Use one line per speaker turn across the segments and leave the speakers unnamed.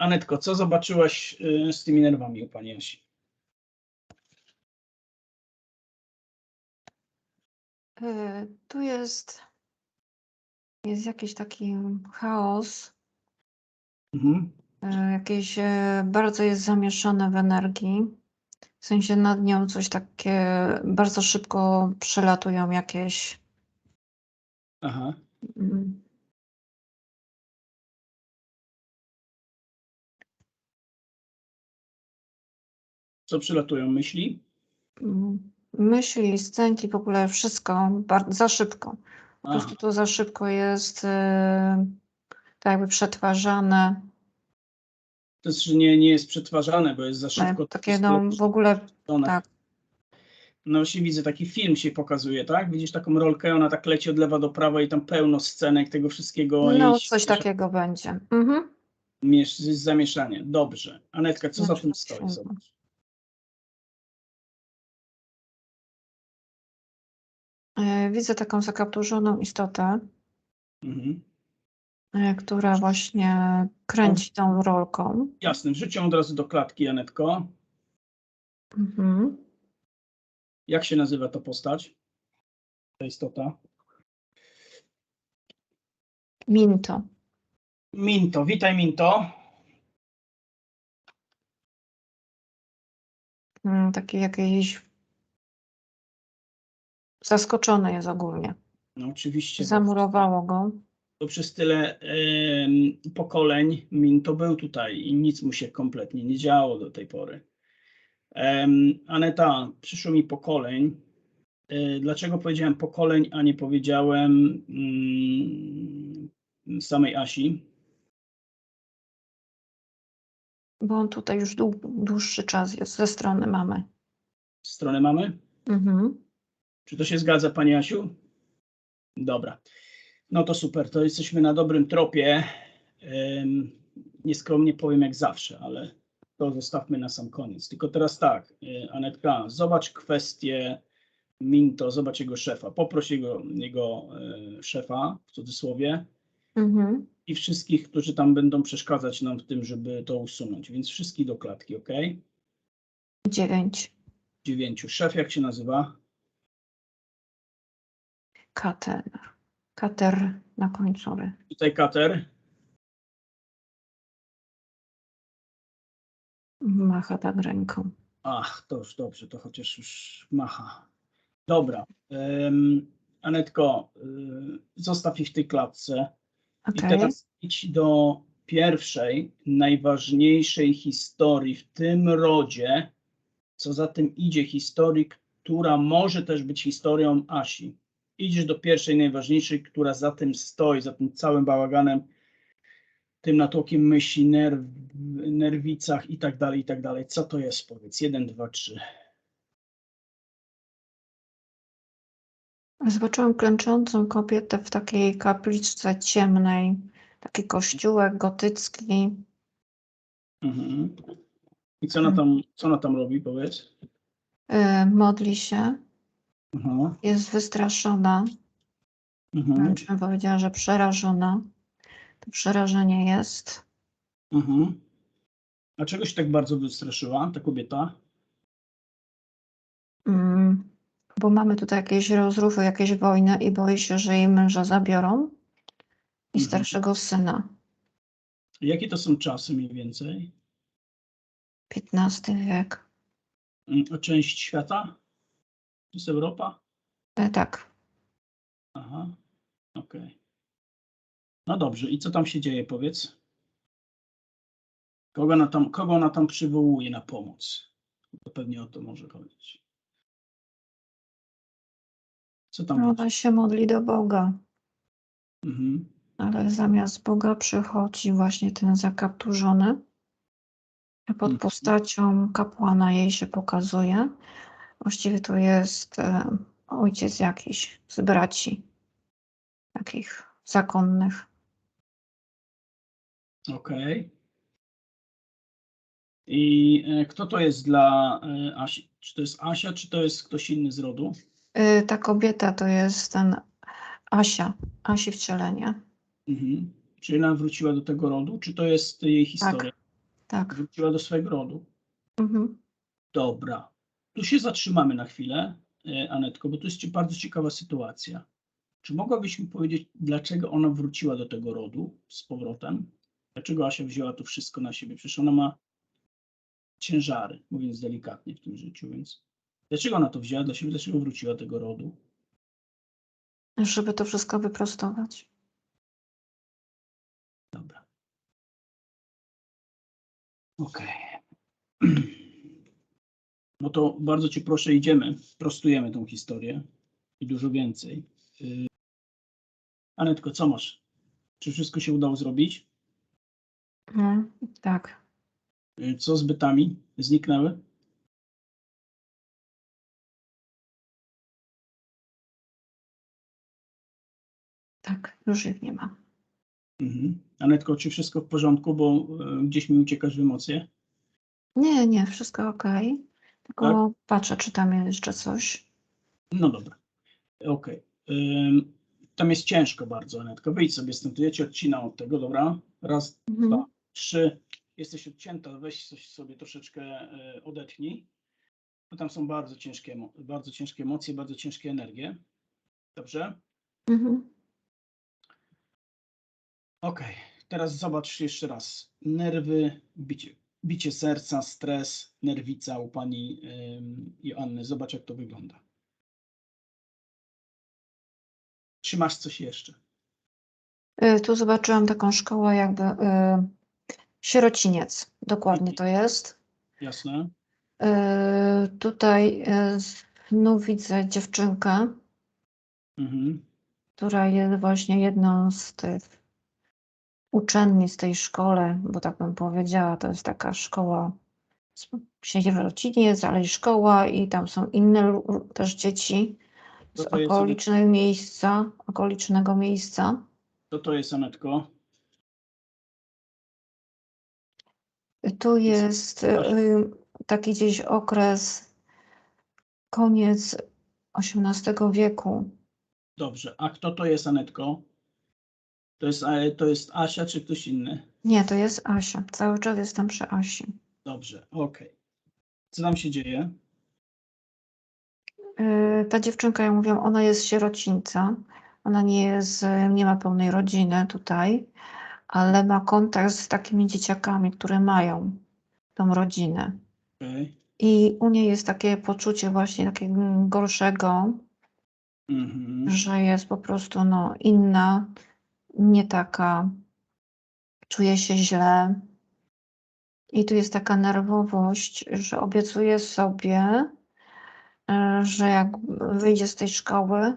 Anetko, co zobaczyłaś y, z tymi nerwami u pani Asi?
Y, Tu jest, jest jakiś taki chaos,
Mhm.
y, jakieś bardzo jest zamieszane w energii. W sensie nad nią coś takie bardzo szybko przelatują jakieś.
Aha.
mm,
Co przylatują myśli?
myśli, scenki, w ogóle wszystko bardzo, za szybko. Po prostu to za szybko jest y, tak jakby przetwarzane.
to jest, że nie, nie jest przetwarzane, bo jest za
e,
szybko.
Takie no w ogóle tak.
No właśnie widzę, taki film się pokazuje, tak? Widzisz taką rolkę, ona tak leci od lewa do prawa i tam pełno scenek tego wszystkiego.
No coś takiego będzie. Mhm.
Miesz, jest zamieszanie. Dobrze. Anetka, co za
Znaczy,
tym
tak
stoi? Zobacz.
Widzę taką zakapturzoną istotę,
Mhm.
e, która właśnie kręci tą rolką.
Jasne, wrzuć ją od razu do klatki, Anetko.
Mhm.
Jak się nazywa ta postać? Ta istota?
Minto.
Minto, witaj Minto.
Mm, Taki jakiś zaskoczony jest ogólnie.
No oczywiście,
Zamurowało go.
to przez tyle em, pokoleń Minto był tutaj i nic mu się kompletnie nie działo do tej pory. Em, Aneta, przyszło mi pokoleń. E, Dlaczego powiedziałem pokoleń, a nie powiedziałem mm, samej Asi?
Bo on tutaj już dłu- dłuższy czas jest ze strony mamy.
Stronę mamy?
Mhm.
Czy to się zgadza, Pani Asiu? Dobra. No to super, to jesteśmy na dobrym tropie. Em, Nieskromnie powiem jak zawsze, ale to zostawmy na sam koniec. Tylko teraz tak, e, Anetka, zobacz kwestię Minto, zobacz jego szefa. Poproś jego, jego e, szefa, w cudzysłowie,
Mhm.
i wszystkich, którzy tam będą przeszkadzać nam w tym, żeby to usunąć. Więc wszystkich do klatki, ok?
Dziewięć.
Dziewięciu. Szef jak się nazywa?
Kater. Kater na końcu. ry.
Tutaj Kater.
Macha tak ręką.
Ach, to już dobrze, to chociaż już macha. Dobra. em, Anetko, y, zostaw ich w tej klatce. I
Okej.
teraz idź do pierwszej, najważniejszej historii w tym rodzie, co za tym idzie historii, która może też być historią Asi. Idziesz do pierwszej, najważniejszej, która za tym stoi, za tym całym bałaganem, tym natłokiem myśli, nerw, nerwicach i tak dalej, i tak dalej. Co to jest, powiedz? Jeden, dwa, trzy.
Zobaczyłam klęczącą kobietę w takiej kapliczce ciemnej. Taki kościółek gotycki.
Mhm. I co ona tam, co ona tam robi, powiedz?
Y, modli się.
Aha.
Jest wystraszona.
Mhm.
Bym powiedziała, że przerażona. To przerażenie jest.
Mhm. A czego się tak bardzo wystraszyła ta kobieta?
Mm, bo mamy tutaj jakieś rozruchy, jakieś wojny i boi się, że jej męża zabiorą i
Mhm.
starszego syna.
Jakie to są czasy mniej więcej?
XV wiek.
Mm, A część świata? To jest Europa?
E, tak.
Aha, okej. No dobrze, i co tam się dzieje, powiedz? Kogo ona tam, kogo ona tam przywołuje na pomoc? To pewnie o to może chodzić. Co tam?
Ona się modli do Boga,
Mhm.
ale zamiast Boga przychodzi właśnie ten zakapturzony. Pod
Mhm.
postacią kapłana jej się pokazuje. Właściwie to jest e, ojciec jakiś z braci takich zakonnych.
Okej. I e, kto to jest dla e, Asi? Czy to jest Asia, czy to jest ktoś inny z rodu?
Ta kobieta to jest ten Asia, Asi wcielenie.
Mhm. Czy ona wróciła do tego rodu? Czy to jest jej historia?
Tak.
Wróciła do swojego rodu.
Mhm.
Dobra. Tu się zatrzymamy na chwilę, e, Anetko, bo to jest bardzo ciekawa sytuacja. Czy mogłabyś mi powiedzieć, dlaczego ona wróciła do tego rodu z powrotem? Dlaczego Asia wzięła to wszystko na siebie? Przecież ona ma ciężary, mówiąc delikatnie w tym życiu, więc dlaczego ona to wzięła dla siebie? Dlaczego wróciła do tego rodu?
Żeby to wszystko wyprostować.
Dobra. Okej. No to bardzo Cię proszę, idziemy, prostujemy tą historię i dużo więcej. Y, Anetko, co masz? Czy wszystko się udało zrobić?
Mhm. Tak.
Y, Co z bytami? Zniknęły?
Tak. Już ich nie ma.
Mhm. Anetko, czy wszystko w porządku, bo y, gdzieś mi uciekasz w emocje?
Nie, nie, wszystko ok. Tylko
Tak?
patrzę, czy tam jest jeszcze coś.
No dobra. Okej. Ym, Tam jest ciężko bardzo, Anetko. Wyjdź sobie stąd. Ja Cię odcinam od tego, dobra? Raz,
Mhm.
dwa, trzy. Jesteś odcięta, weź coś sobie troszeczkę e, odetchnij, bo tam są bardzo ciężkie, bardzo ciężkie emocje, bardzo ciężkie energie. Dobrze?
Mhm.
Okej, teraz zobacz jeszcze raz. Nerwy, bicie, bicie serca, stres, nerwica u pani Joanny. Zobacz, jak to wygląda. Czy masz coś jeszcze?
Y, Tu zobaczyłam taką szkołę jakby y, sierociniec. Dokładnie to jest.
Jasne?
Y, Tutaj znów widzę dziewczynkę,
Mhm.
która jest właśnie jedną z tych uczennic tej szkole, bo tak bym powiedziała, to jest taka szkoła, sierociniec, ale i szkoła i tam są inne też dzieci z
jest-
okolicznego miejsca, okolicznego miejsca.
Co to jest, Anetko?
Tu jest y, taki gdzieś okres koniec XVIII wieku.
Dobrze. A kto to jest, Anetko? To jest, to jest Asia czy ktoś inny?
Nie, to jest Asia. Cały czas jestem przy Asi.
Dobrze, okej. Co tam się dzieje?
Y, Ta dziewczynka, jak mówiłam, ona jest sierocińca. Ona nie jest, nie ma pełnej rodziny tutaj, ale ma kontakt z takimi dzieciakami, które mają tą rodzinę.
Okej.
I u niej jest takie poczucie właśnie takiego gorszego,
Mhm.
że jest po prostu no, inna, nie taka, czuje się źle. I tu jest taka nerwowość, że obiecuje sobie, e, że jak wyjdzie z tej szkoły,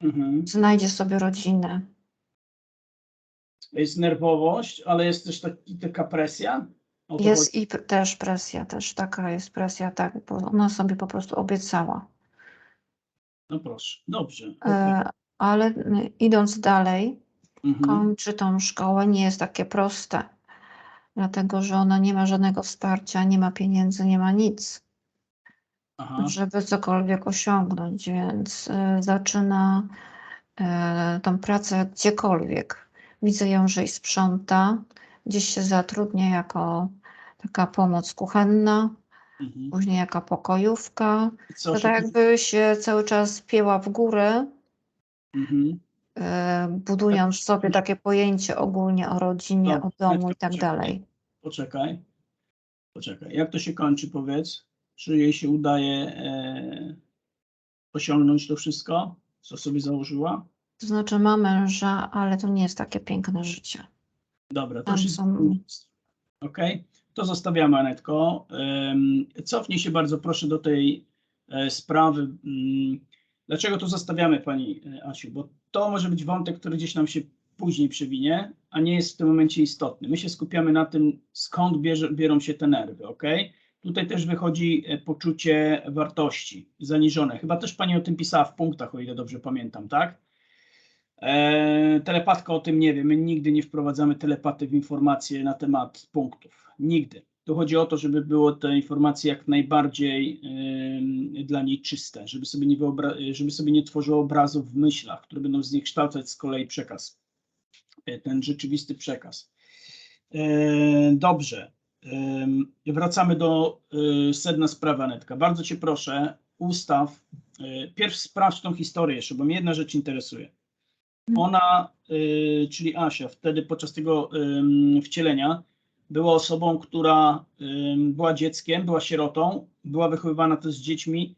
Mhm.
znajdzie sobie rodzinę.
Jest nerwowość, ale jest też taki, taka presja?
Jest
chodzi?
i też presja, też taka jest presja, tak, bo ona sobie po prostu obiecała.
No proszę, dobrze.
E. Ale idąc dalej,
Mhm.
kończy tą szkołę, nie jest takie proste, dlatego że ona nie ma żadnego wsparcia, nie ma pieniędzy, nie ma nic,
Aha.
żeby cokolwiek osiągnąć, więc y, zaczyna y, tą pracę gdziekolwiek. Widzę ją, że i sprząta, gdzieś się zatrudnia jako taka pomoc kuchenna,
Mhm.
później jaka pokojówka.
Co
To tak jakby się cały czas pięła w górę,
Mhm.
E, budując sobie takie pojęcie ogólnie o rodzinie,
Dobra,
o domu i tak dalej.
Poczekaj. Poczekaj. Jak to się kończy, powiedz? Czy jej się udaje e, osiągnąć to wszystko, co sobie założyła?
To znaczy ma męża, ale to nie jest takie piękne życie.
Dobra, to
Tam
już
są-
Ok, to zostawiamy, Anetko. Cofnij się bardzo proszę do tej e, sprawy. Dlaczego to zostawiamy, Pani e, Asiu? Bo to może być wątek, który gdzieś nam się później przewinie, a nie jest w tym momencie istotny. My się skupiamy na tym, skąd bierze, biorą się te nerwy, ok? Tutaj też wychodzi e, poczucie wartości zaniżone. Chyba też Pani o tym pisała w punktach, o ile dobrze pamiętam, tak? E, telepatka o tym nie wie. My nigdy nie wprowadzamy telepaty w informacje na temat punktów. Nigdy. Tu chodzi o to, żeby było te informacje jak najbardziej ym, dla niej czyste, żeby sobie, nie żeby sobie nie tworzyło obrazów w myślach, które będą zniekształcać z kolei przekaz. e, ten rzeczywisty przekaz. E, Dobrze. Wracamy do e, sedna sprawy, Anetka. Bardzo Cię proszę, ustaw, pierw sprawdź tą historię jeszcze, bo mnie jedna rzecz interesuje. Ona, czyli Asia, wtedy podczas tego wcielenia była osobą, która była dzieckiem, była sierotą, była wychowywana też z dziećmi,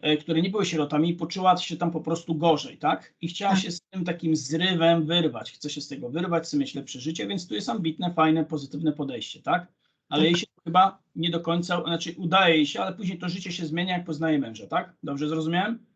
e, które nie były sierotami i poczuła się tam po prostu gorzej, tak? I chciała
Tak.
się z tym takim zrywem wyrwać, chce się z tego wyrwać, chce mieć lepsze życie, więc tu jest ambitne, fajne, pozytywne podejście, tak? Ale
Tak.
jej się chyba nie do końca, znaczy udaje jej się, ale później to życie się zmienia, jak poznaje męża, tak? Dobrze zrozumiałem?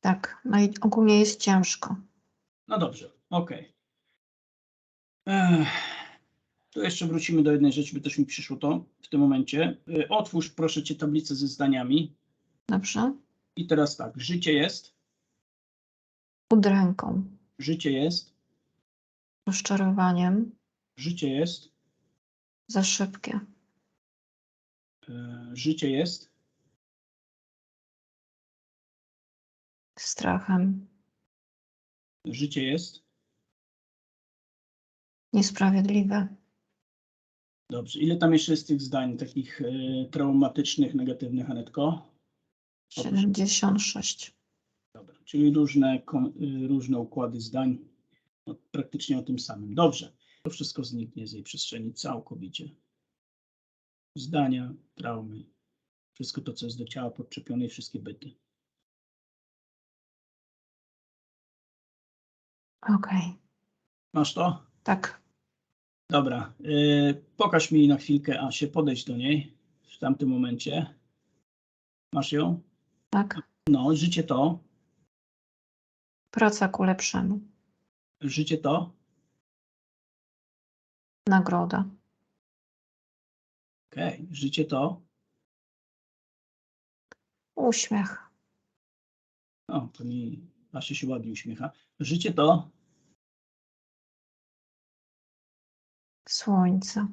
Tak, no i ogólnie jest ciężko.
No dobrze, okej. Ech, Tu jeszcze wrócimy do jednej rzeczy, by też mi przyszło to w tym momencie. Y, Otwórz proszę Cię tablicę ze zdaniami.
Dobrze?
I teraz tak, życie jest,
Udręką,
życie jest,
rozczarowaniem,
życie jest,
za szybkie,
e, życie jest,
strachem,
życie jest.
niesprawiedliwe,
Dobrze, ile tam jeszcze jest tych zdań takich e, traumatycznych, negatywnych, Anetko?
76.
Dobra, czyli różne, y, różne układy zdań, no, praktycznie o tym samym. Dobrze, to wszystko zniknie z jej przestrzeni całkowicie. Zdania, traumy, wszystko to, co jest do ciała podczepione i wszystkie byty.
Okej,
Masz to?
tak.
Dobra, y, pokaż mi na chwilkę Asię, podejdź do niej w tamtym momencie. Masz ją?
Tak.
No, życie to,
Praca ku lepszemu.
życie to,
Nagroda.
okej, życie to,
Uśmiech.
o, to mi Asia się ładnie uśmiecha. Życie to,
Słońce.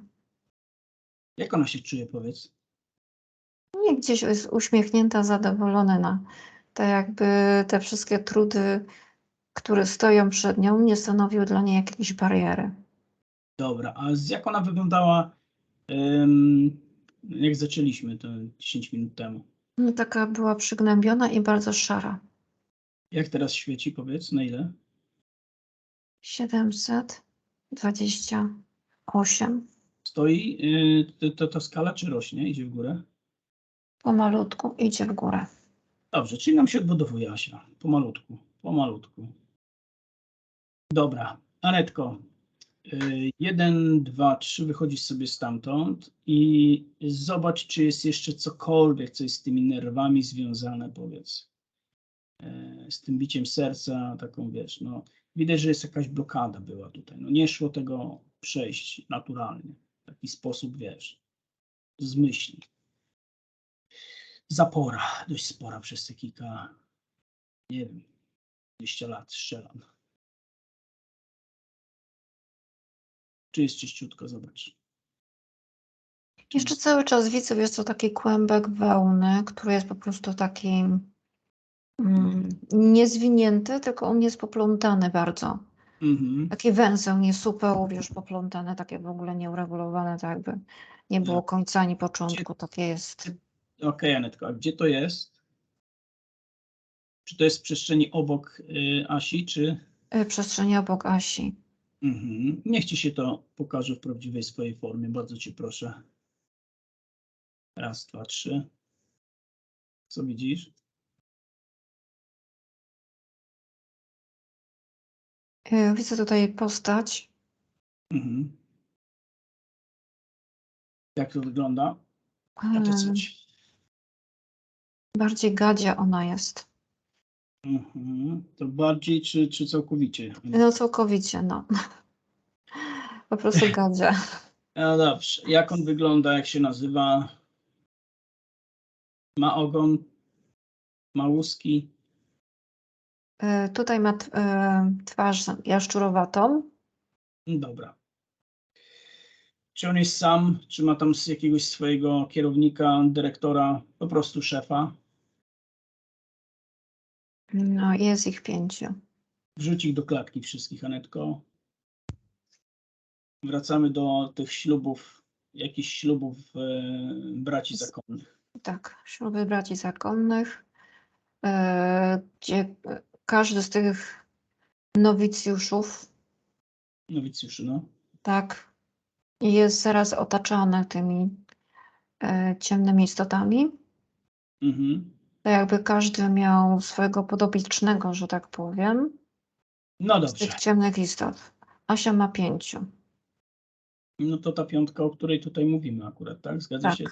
jak ona się czuje, powiedz?
Nie gdzieś jest uśmiechnięta, zadowolona na tak jakby te wszystkie trudy, które stoją przed nią, nie stanowiły dla niej jakiejś bariery.
Dobra, a z jak ona wyglądała, jak zaczęliśmy to 10 minut temu?
No, taka była przygnębiona i bardzo szara.
Jak teraz świeci, powiedz, na ile?
728.
Stoi, y, to, to, to skala czy rośnie, idzie w górę?
Pomalutku idzie w górę.
Dobrze, czyli nam się odbudowuje Asia, pomalutku, pomalutku. Dobra, Anetko, y, jeden, dwa, trzy, wychodzisz sobie stamtąd i zobacz, czy jest jeszcze cokolwiek, co jest z tymi nerwami związane, powiedz. E, Z tym biciem serca, taką wiesz, no widać, że jest jakaś blokada była tutaj. No nie szło tego przejść naturalnie, w taki sposób, wiesz, z myśli. Zapora, dość spora przez te kilka, nie wiem, 20 lat strzelam. Czy jest czyściutko, zobacz.
Jeszcze cały czas widzę, wiesz co, taki kłębek wełny, który jest po prostu taki mm, niezwinięty, tylko on jest poplątany bardzo.
Mhm.
Taki węzeł, nie supeł, wiesz, poplątane, takie w ogóle nieuregulowane, tak jakby nie było
No.
końca ani początku, takie jest.
Okej, Anetko, a gdzie to jest? Czy to jest w przestrzeni obok y, Asi, czy...
y, Przestrzeni obok Asi.
Mhm. Niech ci się to pokaże w prawdziwej swojej formie, bardzo cię proszę. Raz, dwa, trzy. Co widzisz?
Y, Widzę tutaj postać,
Mhm. Jak to wygląda? A to
y,
coś.
bardziej gadzia ona jest.
Mhm. To bardziej czy, czy całkowicie?
No całkowicie, no. Po prostu gadzia.
No dobrze. Jak on wygląda, jak się nazywa? Ma ogon? Ma łuski?
Y, Tutaj ma y, twarz jaszczurowatą.
Dobra. Czy on jest sam, czy ma tam z jakiegoś swojego kierownika, dyrektora, po prostu szefa?
No, jest ich pięciu.
Wrzuć ich do klatki wszystkich, Anetko. Wracamy do tych ślubów, jakichś ślubów e, braci zakonnych.
Tak, śluby braci zakonnych, e, gdzie każdy z tych nowicjuszów,
Nowicjuszy, no.
tak, jest zaraz otaczany tymi e, ciemnymi istotami.
Mhm.
Tak jakby każdy miał swojego podobiecznego, że tak powiem,
No
z
dobrze.
tych ciemnych istot. Asia ma pięciu.
No to ta piątka, o której tutaj mówimy akurat, tak? Zgadza
Tak.
się?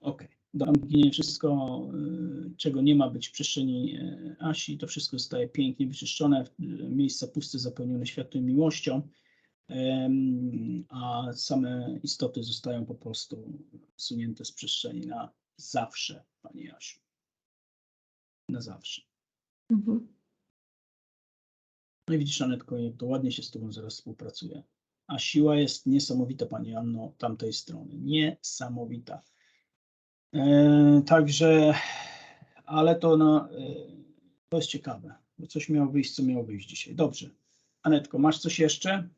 Okej. Tam ginie wszystko, y, czego nie ma być w przestrzeni y, Asi, to wszystko zostaje pięknie wyczyszczone, y, miejsca puste zapełnione światłem i miłością, a same istoty zostają po prostu usunięte z przestrzeni na zawsze, Pani Jasiu. Na zawsze.
Mhm.
No i widzisz, Anetko, jak to ładnie się z Tobą zaraz współpracuje. A siła jest niesamowita, Pani Anno, tamtej strony. Niesamowita. E, także, ale to, no, e, to jest ciekawe, bo coś miało wyjść, co miało wyjść dzisiaj. Dobrze. Anetko, masz coś jeszcze?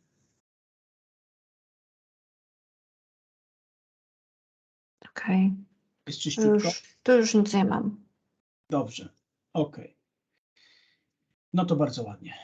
Okej,
Jest
to
czyściutko?
już, to już nic nie mam.
Dobrze. Okej. No to bardzo ładnie.